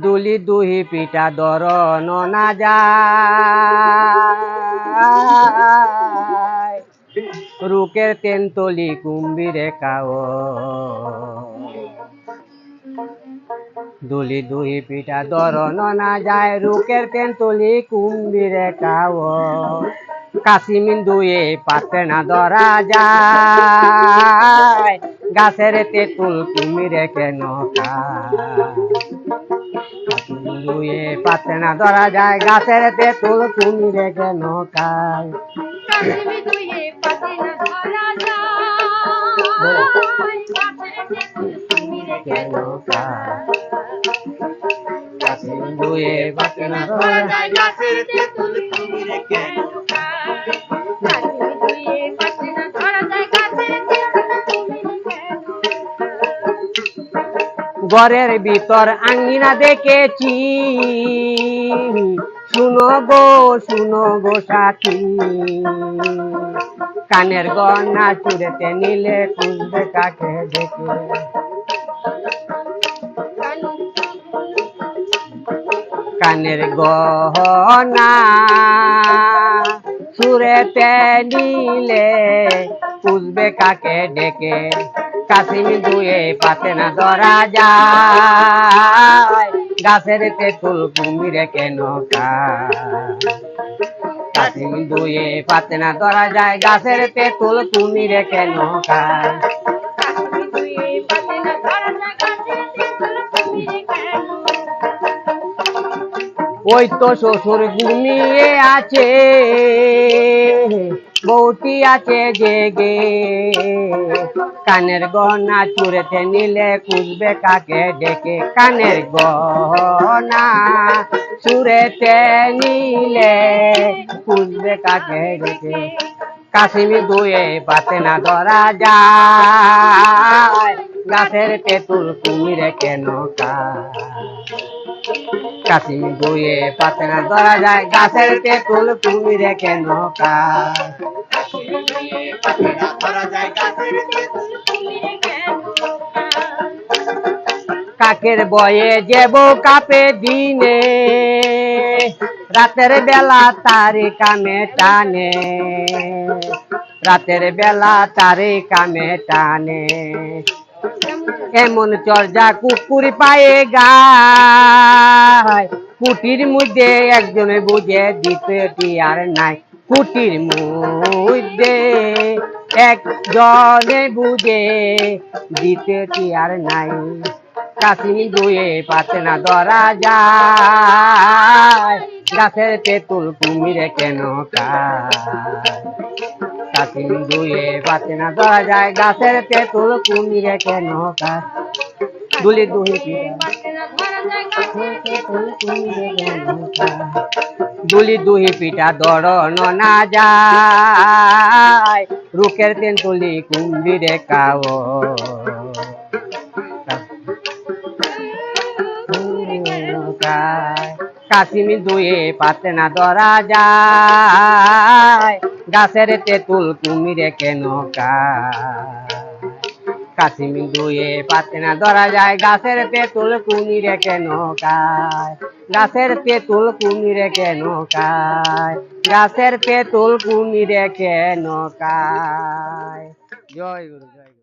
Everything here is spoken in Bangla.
দুলি দুহি পিঠা দর না যায়। রুকের তেন্তলি কুম্বিরে কাও। দুলি দুহি পিঠা দর না যায়। রুকের তেন্তলি কুম্বিরে কাও। কাশিমিন দুয়ে পাতে না ধরা যায়। গাছের তেঁতুল কুমিরে কেন দুয়ে পাতে না ধরা যায়। গাছের তেঁতুল কুমিরে কেন খায় কেন খায় দুয়ে পাতে না ধরা যায়। গাছের তেঁতুল ঘরের ভিতর আঙ্গিনা দেখেছি। শুনো গো শুনো গো সাথী। কানের গনা চুরেতে নিলে খুঁজবে কাকে দেখে? কানের গহনা সুরেতে নিলে খুঁজবে কাকে ডেকে কাশিমি দুয়ে পাতে না ধরা যায়। গাছের তেঁতুল কুমিরে কেন কাশিমি দুয়ে পাতে না ধরা যায়। গাছের তেঁতুল কুমিরে কেন খায়? ওই তো শ্বশুর ঘুমিয়ে আছে। বউটি আছে জেগে। কানের গহনা চুরেতে নিলে খুঁজবে কাকে ডেকে? কানের গহনা চুরেতে নিলে খুঁজবে কাকে ডেকে? কাশিমি দুয়ে পাতে না ধরা যায়। গাছের তেঁতুল কুমিরে কেন খায় কাশিমি দুয়ে পাতে না, ধরা যায় গাছের তেঁতুল কুমিরে কেন কাকের বয়ে যেব কাপে দিনে, রাতের বেলা তারে কামে টানে। রাতের বেলা তারে কামে টানে। এমন চর্যা কুকুর পায়ে গায়। কুটির মধ্যে একজনে বুঝে দ্বিতীয়টি আর নাই। কুটির মধ্যে একজনে বুঝে দ্বিতীয়টি আর নাই। কাশিনি দুয়ে পাতে না, ধরা যায়। গাছের তেঁতুল কুমিরে কেন খায়? কাশিনি দুয়ে পাতে না যায় গাছের কুমিরে কেন কাজ দুলি দুহি কুমিরে দুলি দুহি পিঠা দরন না যায় রুকের তেঁতুলি কুম্বিরে কাও কাশিমি দুয়ে পাতে না ধরা যায়। গাছের তেঁতুল কুমিরে কেন কাশিমি দুয়ে পাতে না ধরা যায়। গাছের তেঁতুল কুমিরে কেন কায় গাছের তেঁতুল কুমিরে কেন কায় গাছের তেঁতুল কুমিরে কেন জয় গুরু, জয়